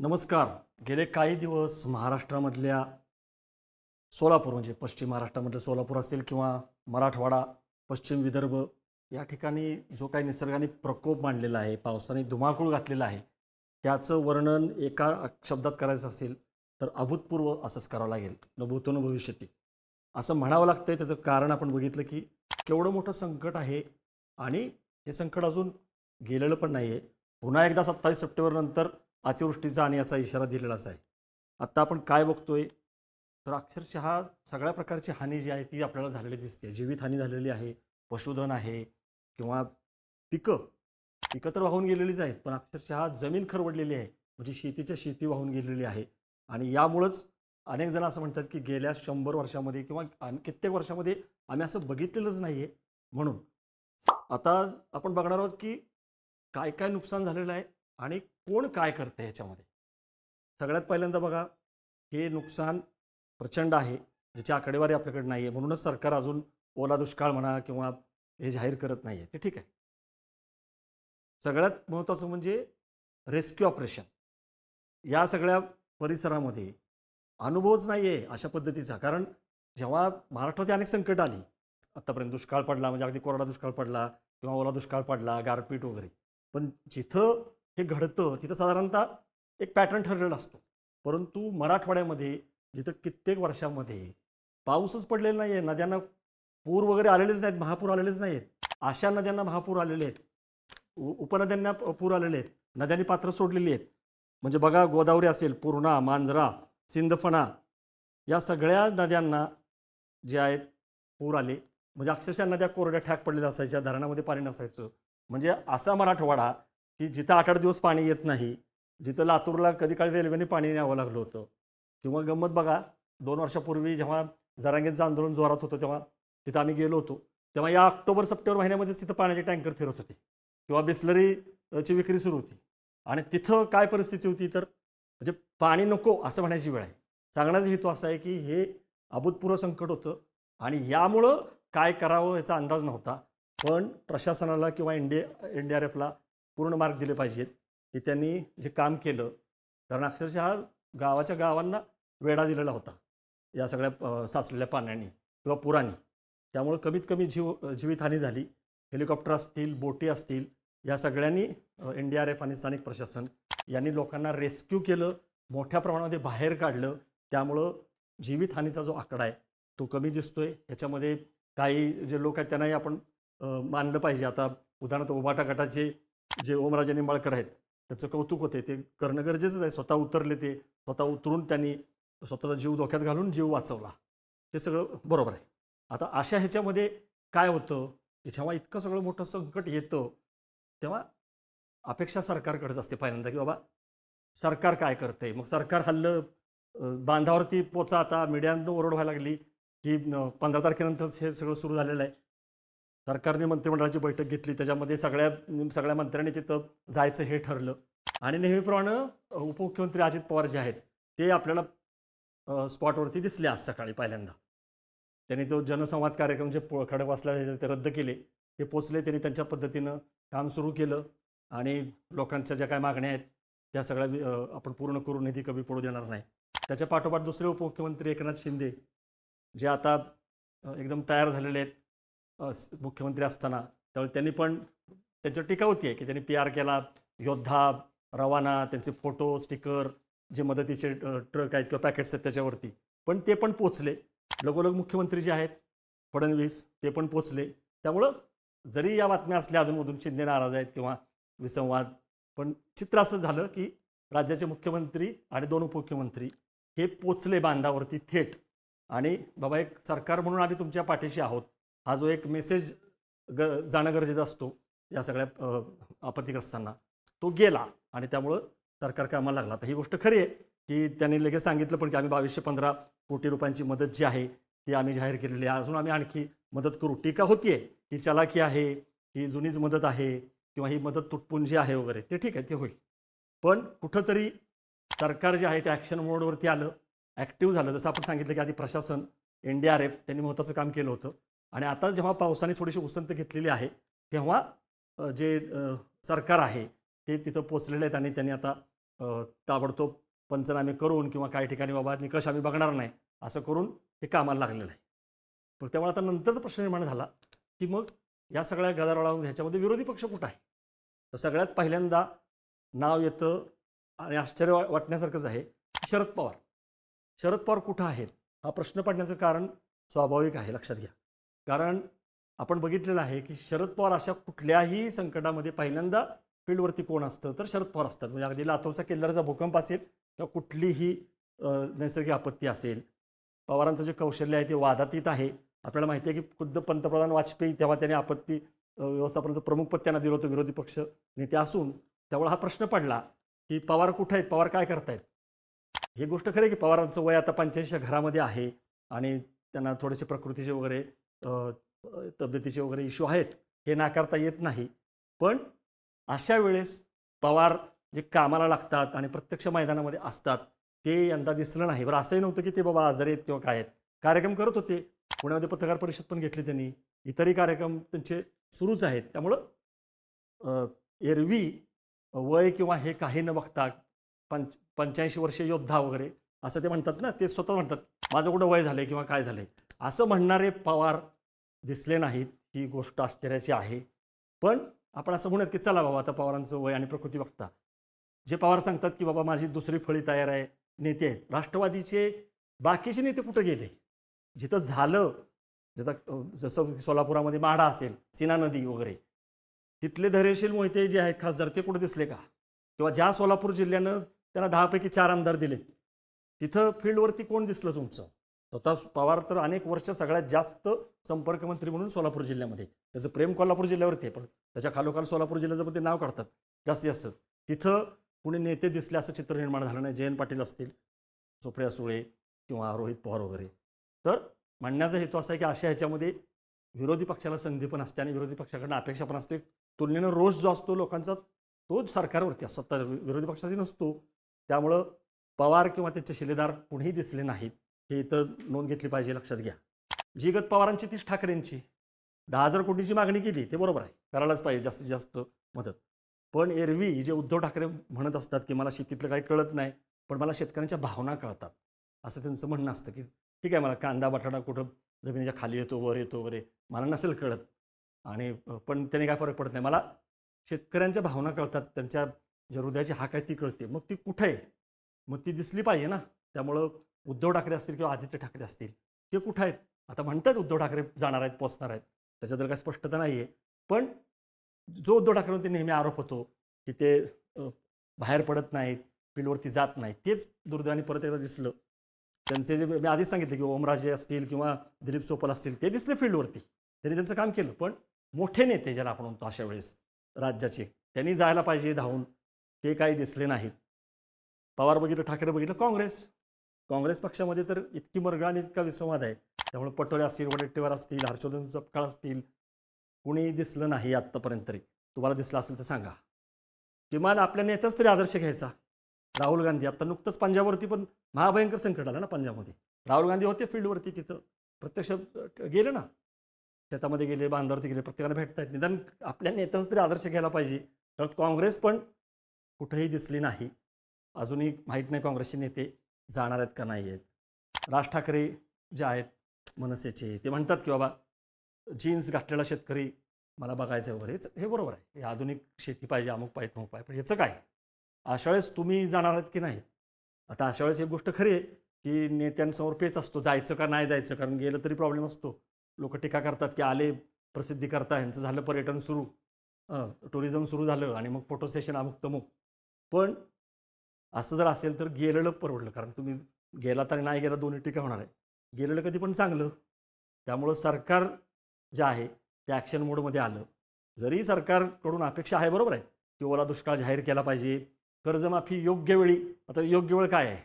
नमस्कार. गेले काही दिवस महाराष्ट्रामधल्या सोलापूर म्हणजे पश्चिम महाराष्ट्रामधलं सोलापूर असेल किंवा मराठवाडा पश्चिम विदर्भ या ठिकाणी जो काही निसर्गाने प्रकोप मांडलेला आहे पावसाने धुमाकूळ घातलेला आहे त्याचं वर्णन एका शब्दात करायचं असेल तर अभूतपूर्व असंच करावं लागेल. न भविष्यती. असं म्हणावं लागतंय त्याचं कारण आपण बघितलं की केवढं मोठं संकट आहे आणि हे संकट अजून गेलेलं पण नाही आहे पुन्हा एकदा सत्तावीस सप्टेंबरनंतर अतिवृष्टीचा आणि याचा इशारा दिलेलाच आहे. आत्ता आपण काय बघतोय? तर अक्षरशः सगळ्या प्रकारची हानी जी आहे ती आपल्याला झालेली दिसते. जीवितहानी झालेली आहे पशुधन आहे किंवा पिकं. पिकं तर वाहून गेलेलीच आहेत पण अक्षरशः जमीन खरवडलेली आहे. म्हणजे शेतीच्या शेती वाहून गेलेली आहे. आणि यामुळंच अनेक जण असं म्हणतात की गेल्या शंभर वर्षामध्ये किंवा कित्येक वर्षामध्ये आम्ही असं बघितलेलंच नाही आहे म्हणून आता आपण बघणार आहोत की काय काय नुकसान झालेलं आहे. आणि कोण काय करतं ह्याच्यामध्ये? सगळ्यात पहिल्यांदा बघा हे नुकसान प्रचंड आहे ज्याची आकडेवारी आपल्याकडे नाही आहे म्हणूनच सरकार अजून ओला दुष्काळ म्हणा किंवा हे जाहीर करत नाही आहे ते ठीक आहे. सगळ्यात महत्त्वाचं म्हणजे रेस्क्यू ऑपरेशन. या सगळ्या परिसरामध्ये अनुभवच नाही आहे अशा पद्धतीचा. कारण जेव्हा महाराष्ट्रात अनेक संकट आली आत्तापर्यंत दुष्काळ पडला म्हणजे अगदी कोरडा दुष्काळ पडला किंवा ओला दुष्काळ पडला गारपीट वगैरे. पण जिथं हे घडतं तिथं साधारणतः एक पॅटर्न ठरलेला असतो. परंतु मराठवाड्यामध्ये जिथं कित्येक वर्षामध्ये पाऊसच पडलेला नाही आहे नद्यांना पूर वगैरे आलेलेच नाहीत महापूर आलेलेच नाही आहेत अशा नद्यांना महापूर आलेले आहेत उ- उपनद्यांना पूर आलेले आहेत नद्यांनी पात्र सोडलेली आहेत. म्हणजे बघा गोदावरी असेल पूर्णा मांजरा सिंदफणा या सगळ्या नद्यांना जे आहेत पूर आले. म्हणजे अक्षरशः नद्या कोरड्या ठॅक पडलेल्या असायच्या धरणामध्ये पाणी नसायचं. म्हणजे असा मराठवाडा की जिथं आठ आठ दिवस पाणी येत नाही जिथं लातूरला कधी काळी रेल्वेने पाणी न्यावं लागलं होतं. किंवा गंमत बघा दोन वर्षापूर्वी जेव्हा जरांगेंचं आंदोलन जोरात होतं तेव्हा तिथं आम्ही गेलो होतो. तेव्हा या ऑक्टोबर सप्टेंबर महिन्यामध्येच तिथं पाण्याचे टँकर फिरत होते. किंवा बिस्लरीची विक्री सुरू होती. आणि तिथं काय परिस्थिती होती तर म्हणजे पाणी नको असं म्हणायची वेळ आहे. सांगण्याचा हेतू असा आहे की हे अभूतपूर्व संकट होतं आणि यामुळं काय करावं याचा अंदाज नव्हता. पण प्रशासनाला किंवा इंडिया एन डी आर एफला पूर्ण मार्क दिले पाहिजेत की त्यांनी जे काम केलं कारण अक्षरशः गावाच्या गावांना वेढा दिलेला होता या सगळ्या साचलेल्या पाण्याने किंवा पुराने. त्यामुळं कमीत कमी जीव जीवितहानी झाली. हेलिकॉप्टर असतील बोटी असतील या सगळ्यांनी एन डी आर एफ आणि स्थानिक प्रशासन यांनी लोकांना रेस्क्यू केलं मोठ्या प्रमाणामध्ये बाहेर काढलं. त्यामुळं जीवितहानीचा जो आकडा आहे तो कमी दिसतोय. ह्याच्यामध्ये काही जे लोक आहेत त्यांनाही आपण मानलं पाहिजे. आता उदाहरणार्थ उभाटा गटाचे जे ओमराजे निंबाळकर आहेत त्याचं कौतुक होते ते करणं गरजेचंच आहे. स्वतः उतरले ते स्वतः उतरून त्यांनी स्वतःचा जीव धोक्यात घालून जीव वाचवला. ते सगळं बरोबर आहे. आता अशा ह्याच्यामध्ये काय होतं? की जेव्हा इतकं सगळं मोठं संकट येतं तेव्हा अपेक्षा सरकारकडेच असते पहिल्यांदा की बाबा सरकार काय करतंय? मग सरकार हल्लं बांधावरती पोचा आता मीडियानं ओरड व्हायला लागली की पंधरा तारखेनंतरच हे सगळं सुरू झालेलं आहे. सरकारने मंत्रिमंडळाची बैठक घेतली. त्याच्यामध्ये सगळ्या सगळ्या मंत्र्यांनी तिथं जायचं हे ठरलं. आणि नेहमीप्रमाणे उपमुख्यमंत्री अजित पवार जे आहेत ते आपल्याला स्पॉटवरती दिसले आज सकाळी पहिल्यांदा. त्यांनी तो जनसंवाद कार्यक्रम जे पो- खडकवासला ते रद्द केले ते पोचले. त्यांनी त्यांच्या पद्धतीनं काम सुरू केलं आणि लोकांच्या ज्या काय मागण्या आहेत त्या सगळ्या वि- आपण पूर्ण करून निधी कमी पडू देणार नाही. त्याच्या पाठोपाठ दुसरे उपमुख्यमंत्री एकनाथ शिंदे जे आता एकदम तयार झालेले आहेत मुख्यमंत्री असताना. त्यामुळे त्यांनी पण त्यांच्यावर टीका होती आहे की त्यांनी पी आर केला. योद्धा रवाना त्यांचे फोटो स्टिकर जे मदतीचे ट्रक आहेत किंवा पॅकेट्स आहेत त्याच्यावरती. पण ते पण पोचले. लगोलग मुख्यमंत्री जे आहेत फडणवीस ते पण पोचले. त्यामुळं जरी या बातम्या असल्या अधूनमधून शिंदे नाराज आहेत किंवा विसंवाद पण चित्र असं झालं की राज्याचे मुख्यमंत्री आणि दोन उपमुख्यमंत्री हे पोचले बांधावरती थेट. आणि बाबा एक सरकार म्हणून आम्ही तुमच्या पाठीशी आहोत. हा जो एक मेसेज ग जाणं गरजेचं असतो या सगळ्या आपत्तीग्रस्तांना. तो गेला आणि त्यामुळं सरकार कामाला लागला. तर ही गोष्ट खरी आहे की त्यांनी लगेच सांगितलं पण की आम्ही बावीसशे पंधरा कोटी रुपयांची मदत जी आहे ती आम्ही जाहीर केलेली आहे. अजून आम्ही आणखी मदत करू. टीका होतीये ही चलाकी आहे ही जुनीच मदत आहे किंवा ही मदत तुटपुंजी आहे वगैरे ते ठीक आहे ते होईल. पण कुठंतरी सरकार जे आहे ते ॲक्शन मोडवरती आलं ॲक्टिव्ह झालं. जसं आपण सांगितलं की आधी प्रशासन एन डी आर एफ त्यांनी महत्त्वाचं काम केलं होतं. आणि आता जेव्हा पावसाने थोडीशी उसंत घेतलेली आहे तेव्हा जे सरकार आहे ते तिथं पोचलेले आहेत आणि त्यांनी आता ताबडतोब पंचनामे करून किंवा काही ठिकाणी बाबा निकष आम्ही बघणार नाही असं करून ते कामाला लागलेलं आहे. पण त्यामुळे आता नंतरचा प्रश्न निर्माण झाला की मग या सगळ्या गदारोळामध्ये ह्याच्यामध्ये विरोधी पक्ष कुठं आहे? तर सगळ्यात पहिल्यांदा नाव येतं आणि आश्चर्य वा- वाटण्यासारखंच आहे शरद पवार. शरद पवार कुठं आहेत? हा प्रश्न पडण्याचं कारण स्वाभाविक आहे लक्षात घ्या. कारण आपण बघितलेलं आहे की शरद पवार अशा कुठल्याही संकटामध्ये पहिल्यांदा फील्डवरती कोण असतं तर शरद पवार असतात. म्हणजे अगदी लातूरचा किल्ल्याचा भूकंप असेल किंवा कुठलीही नैसर्गिक आपत्ती असेल पवारांचं जे कौशल्य आहे ते वादातीत आहे. आपल्याला माहिती आहे की खुद्द पंतप्रधान वाजपेयी तेव्हा त्यांनी आपत्ती व्यवस्थापनाचं प्रमुख पद त्यांना दिलं होतं विरोधी पक्ष नेते असून त्यामुळे हा प्रश्न पडला की पवार कुठे आहेत पवार काय करतायत? ही गोष्ट खरी आहे की पवारांचं वय आता पंच्याऐंशीच्या घरामध्ये आहे आणि त्यांना थोडेसे प्रकृतीचे वगैरे तब्येतीचे वगैरे इश्यू आहेत हे नाकारता येत नाही. पण अशा वेळेस पवार जे कामाला लागतात आणि प्रत्यक्ष मैदानामध्ये असतात ते यंदा दिसलं नाही. बरं असंही नव्हतं की ते बाबा आजारी आहेत किंवा काय आहेत. कार्यक्रम करत होते. पुण्यामध्ये पत्रकार परिषद पण घेतली त्यांनी. इतरही कार्यक्रम त्यांचे सुरूच आहेत. त्यामुळं एरवी वय किंवा हे काही न बघता पंच पंच्याऐंशी वर्षे योद्धा वगैरे असं ते म्हणतात ना ते स्वतः म्हणतात माझं कुठं वय झालं किंवा काय झालं असं म्हणणारे पवार दिसले नाहीत ही गोष्ट आश्चर्याची आहे. पण आपण असं म्हणूयात की चला बाबा आता पवारांचं वय आणि प्रकृती बघता. जे पवार सांगतात की बाबा माझी दुसरी फळी तयार आहे नेते आहेत. राष्ट्रवादीचे बाकीचे नेते कुठं गेले? जिथं झालं जसं जसं सोलापुरामध्ये माढा असेल सीना नदी वगैरे. तिथले धैर्यशील मोहिते जे आहेत खासदार ते कुठे दिसले का? किंवा ज्या सोलापूर जिल्ह्यानं त्यांना दहापैकी चार आमदार दिले तिथं फील्डवरती कोण दिसलं तुमचं? स्वतः पवार तर अनेक वर्ष सगळ्यात जास्त संपर्क मंत्री म्हणून सोलापूर जिल्ह्यामध्ये त्याचं प्रेम कोल्हापूर जिल्ह्यावरती आहे पण त्याच्या खालोखाल सोलापूर जिल्ह्याचं पण ते नाव काढतात जास्तीत जास्त. तिथं कुणी नेते दिसले असं चित्र निर्माण झालं नाही. जयंत पाटील असतील सुप्रिया सुळे किंवा रोहित पवार वगैरे. तर म्हणण्याचा हेतू असा आहे की अशा ह्याच्यामध्ये विरोधी पक्षाला संधी पण असते आणि विरोधी पक्षाकडनं अपेक्षा पण असते. तुलनेनं रोष जो असतो लोकांचा तो सरकारवरती असतो. सत्ता विरोधी पक्षाची नसतो. त्यामुळं पवार किंवा त्यांचे शिलेदार कुणीही दिसले नाहीत. हे इथं नोंद घेतली पाहिजे लक्षात घ्या. जीगत पवारांची तीच ठाकरेंची. दहा हजार कोटीची मागणी केली ते बरोबर आहे. करायलाच पाहिजे जास्तीत जास्त मदत. पण एरवी जे उद्धव ठाकरे म्हणत असतात की मला शेतीतलं काही कळत नाही पण मला शेतकऱ्यांच्या भावना कळतात. असं त्यांचं म्हणणं असतं की ठीक आहे मला कांदा बटाटा कुठं जमिनीच्या खाली येतो वर येतो वगैरे. मला नसेल कळत. आणि पण त्याने काय फरक पडत नाही. मला शेतकऱ्यांच्या भावना कळतात त्यांच्या ज्या हृदयाची हाक आहे ती कळते. मग ती कुठे आहे? मग ती दिसली पाहिजे ना. त्यामुळं उद्धव ठाकरे असतील किंवा आदित्य ठाकरे असतील ते कुठं आहेत? आता म्हणतात उद्धव ठाकरे जाणार आहेत पोचणार आहेत. त्याच्याबद्दल काही स्पष्टता नाही आहे पण जो उद्धव ठाकरेवरती नेहमी आरोप होतो की ते बाहेर पडत नाहीत फील्डवरती जात नाहीत तेच दुर्दैवाने परत एकदा दिसलं. त्यांचे जे मी आधीच सांगितलं की ओमराजे असतील किंवा दिलीप सोपल असतील ते दिसले फील्डवरती त्यांनी त्यांचं काम केलं पण मोठे नेते ज्याला आपण म्हणतो अशा वेळेस राज्याचे त्यांनी जायला पाहिजे धावून. ते काही दिसले नाहीत. पवार बघितलं ठाकरे बघितलं काँग्रेस. काँग्रेस पक्षामध्ये तर इतकी मरगळ आणि इतका विसंवाद आहे. त्यामुळे पटोळे असतील वडेट्टीवार असतील हर्षवर्धन चपकाळ असतील कुणी दिसलं नाही आत्तापर्यंत तरी. तुम्हाला दिसलं असेल तर सांगा. किमान आपल्या नेत्याच तरी आदर्श घ्यायचा. राहुल गांधी. आता नुकतंच पंजाबवरती पण महाभयंकर संकट आलं ना पंजाबमध्ये. राहुल गांधी होते फील्डवरती तिथं. प्रत्यक्ष गेले ना. शेतामध्ये गेले बांधावरती गेले प्रत्येकाला भेटतायत. निदान आपल्या नेत्याच तरी आदर्श घ्यायला पाहिजे. तर काँग्रेस पण कुठेही दिसली नाही. अजूनही माहीत नाही काँग्रेसचे नेते. जाणार आहेत का नाही आहेत? राज ठाकरे जे आहेत मनसेचे ते म्हणतात की बाबा जीन्स घातलेला शेतकरी मला बघायचं आहे वगैरे हे बरोबर आहे. हे आधुनिक शेती पाहिजे अमुक पाहिजे अमुक पाहिजे. पण याचं काय? अशा वेळेस तुम्ही जाणार आहात की नाही आता अशा वेळेस एक गोष्ट खरी आहे की नेत्यांसमोर पेच असतो जायचं का नाही जायचं? कारण गेलं तरी प्रॉब्लेम असतो. लोक टीका करतात की आले प्रसिद्धी करता ह्यांचं झालं पर्यटन सुरू. टुरिझम सुरू झालं आणि मग फोटो सेशन अमुक तमुक पण असं जर असेल तर गेलेलं परवडलं. कारण तुम्ही गेला तरी नाही गेला दोन्ही टीका होणार आहे गेलेलं कधी पण चांगलं. त्यामुळं सरकार जे आहे ते ॲक्शन मोडमध्ये आलं. जरी सरकारकडून अपेक्षा आहे बरोबर आहे. की ओला दुष्काळ जाहीर केला पाहिजे. कर्जमाफी योग्य वेळी आता योग्य वेळ काय आहे?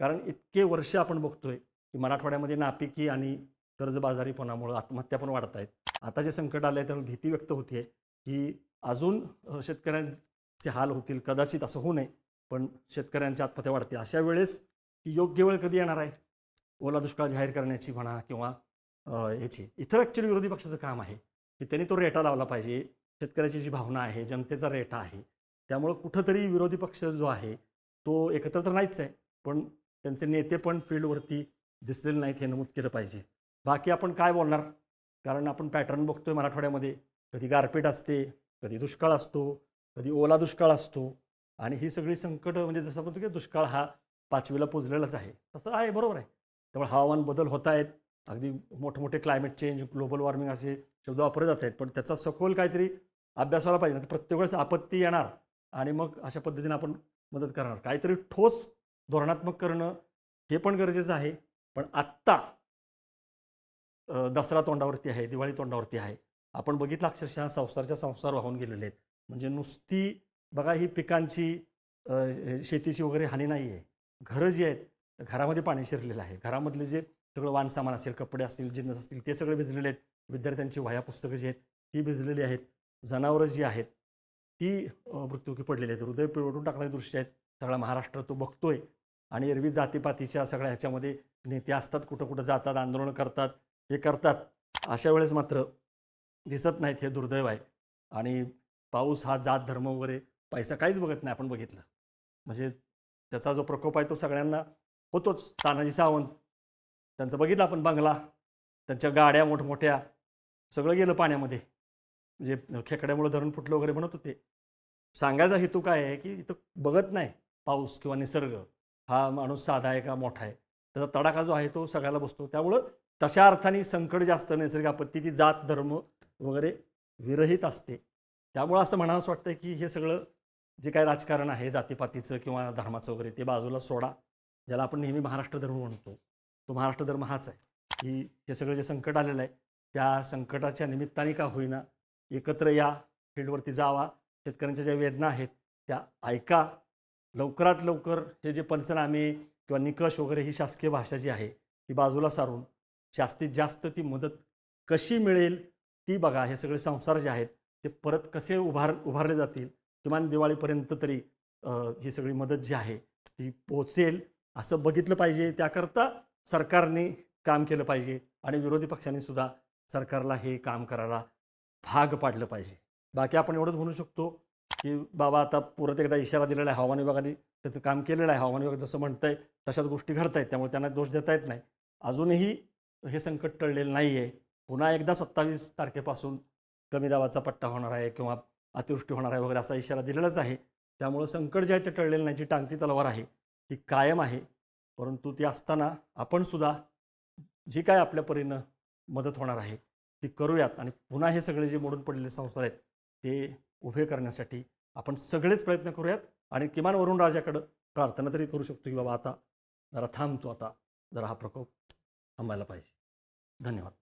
कारण इतके वर्ष आपण बघतोय की मराठवाड्यामध्ये नापिकी आणि कर्जबाजारीपणामुळं आत्महत्या पण वाढत आहेत. आता जे संकट आलं आहे त्यामुळे भीती व्यक्त होते की अजून शेतकऱ्यांचे हाल होतील कदाचित असं होऊ नये. पण शेतकऱ्यांची आत्महत्या वाढते. अशा वेळेस ती योग्य वेळ कधी येणार आहे? ओला दुष्काळ जाहीर करण्याची म्हणा किंवा याची. इथं ॲक्च्युली विरोधी पक्षाचं काम आहे की त्यांनी तो रेटा लावला पाहिजे. शेतकऱ्याची जी भावना आहे जनतेचा रेटा आहे. त्यामुळं कुठंतरी विरोधी पक्ष जो आहे तो एकत्र तर नाहीच आहे पण त्यांचे नेते पण फील्डवरती दिसलेले नाहीत हे नमूद केलं पाहिजे. बाकी आपण काय बोलणार? कारण आपण पॅटर्न बघतोय मराठवाड्यामध्ये. कधी गारपीट असते कधी दुष्काळ असतो कधी ओला दुष्काळ असतो. आणि ही सगळी संकटं म्हणजे जसं म्हणतो की दुष्काळ हा पाचवीला पोचलेलाच आहे. तसं आहे बरोबर आहे. त्यामुळे हवामान बदल होत आहेत. अगदी मोठमोठे क्लायमेट चेंज ग्लोबल वॉर्मिंग असे शब्द वापरले जात आहेत. पण त्याचा सखोल काहीतरी अभ्यास व्हायला पाहिजे. नाही तर प्रत्येक वेळेस आपत्ती येणार आणि मग अशा पद्धतीने आपण मदत करणार. काहीतरी ठोस धोरणात्मक करणं हे पण गरजेचं आहे. पण आत्ता दसरा तोंडावरती आहे दिवाळी तोंडावरती आहे. आपण बघितलं अक्षरशः संसारच्या संसार वाहून गेलेले आहेत. म्हणजे नुसती बघा ही पिकांची शेतीची वगैरे हानी नाही आहे. घरं जी आहेत घरामध्ये पाणी शिरलेलं आहे. घरामधले जे सगळं वाणसामान असेल कपडे असतील जिन्नस असतील ते सगळे भिजलेले आहेत. विद्यार्थ्यांची वह्या पुस्तकं जी आहेत ती भिजलेली आहेत. जनावरं जी आहेत ती अ, पडलेली आहेत. हृदय पिळवटून टाकणारी दृश्य आहेत. सगळा महाराष्ट्र तो बघतोय. आणि एरवी जातीपातीच्या सगळ्या ह्याच्यामध्ये नेते असतात कुठं कुठं जातात आंदोलनं करतात हे करतात. अशा वेळेस मात्र दिसत नाहीत हे दुर्दैव आहे. आणि पाऊस हा जात धर्म वगैरे पैसा काहीच बघत नाही आपण बघितलं. म्हणजे त्याचा जो प्रकोप आहे तो सगळ्यांना होतोच. तानाजी सावंत त्यांचं बघितलं आपण बंगला. त्यांच्या गाड्या मोठमोठ्या सगळं गेलं पाण्यामध्ये. म्हणजे खेकड्यामुळे धरण फुटलं वगैरे म्हणत होते. सांगायचा हेतू काय आहे की इथं बघत नाही पाऊस किंवा निसर्ग. हा माणूस साधा आहे का मोठा आहे? त्याचा तडाखा जो आहे तो सगळ्याला बसतो. त्यामुळं तशा अर्थाने संकट जास्त नैसर्गिक आपत्ती ती जात धर्म वगैरे विरहित असते. त्यामुळं असं म्हणावंसं वाटतं की हे सगळं जे काय राजकारण आहे जातीपातीचं किंवा धर्माचं वगैरे ते बाजूला सोडा. ज्याला आपण नेहमी महाराष्ट्र धर्म म्हणतो. तो महाराष्ट्र धर्म हाच आहे. की हे सगळं जे संकट आलेलं आहे त्या संकटाच्या निमित्ताने का होईना एकत्र या फील्डवरती जावा. शेतकऱ्यांच्या ज्या वेदना आहेत त्या ऐका. लवकरात लवकर हे जे पंचनामे किंवा निकष वगैरे ही शासकीय भाषा जी आहे ती बाजूला सारून जास्तीत जास्त ती मदत कशी मिळेल ती बघा. हे सगळे संसार जे आहेत ते परत कसे उभार उभारले जातील किमान दिवाळीपर्यंत तरी ही सगळी मदत जी आहे ती पोचेल असं बघितलं पाहिजे. त्याकरता सरकारने काम केलं पाहिजे आणि विरोधी पक्षांनी सुद्धा सरकारला हे काम करायला भाग पाडलं पाहिजे. बाकी आपण एवढंच म्हणू शकतो की बाबा आता परत एकदा इशारा दिलेला आहे हवामान विभागाने त्याचं काम केलेलं आहे. हवामान विभाग जसं म्हणतंय तशाच गोष्टी घडत आहेत त्यामुळे त्यांना दोष देता येत नाही. अजूनही हे संकट टळलेलं नाही आहे पुन्हा एकदा सत्तावीस तारखेपासून कमी दाबाचा पट्टा होणार आहे किंवा अतिवृष्टी होणार आहे वगैरे असा इशारा दिलेलाच आहे. त्यामुळं संकट जे आहे ते टळलेलं नाही जी टांगती तलवार आहे ती कायम आहे. परंतु ती असताना आपण सुद्धा जी काय आपल्या परीनं मदत होणार आहे ती करूयात. आणि पुन्हा हे सगळे जे मोडून पडलेले संसार आहेत ते उभे करण्यासाठी आपण सगळेच प्रयत्न करूयात. आणि किमान वरुण राजाकडं प्रार्थना तरी करू शकतो की बाबा आता जरा थांबतो आता जरा हा प्रकोप थांबायला पाहिजे. धन्यवाद.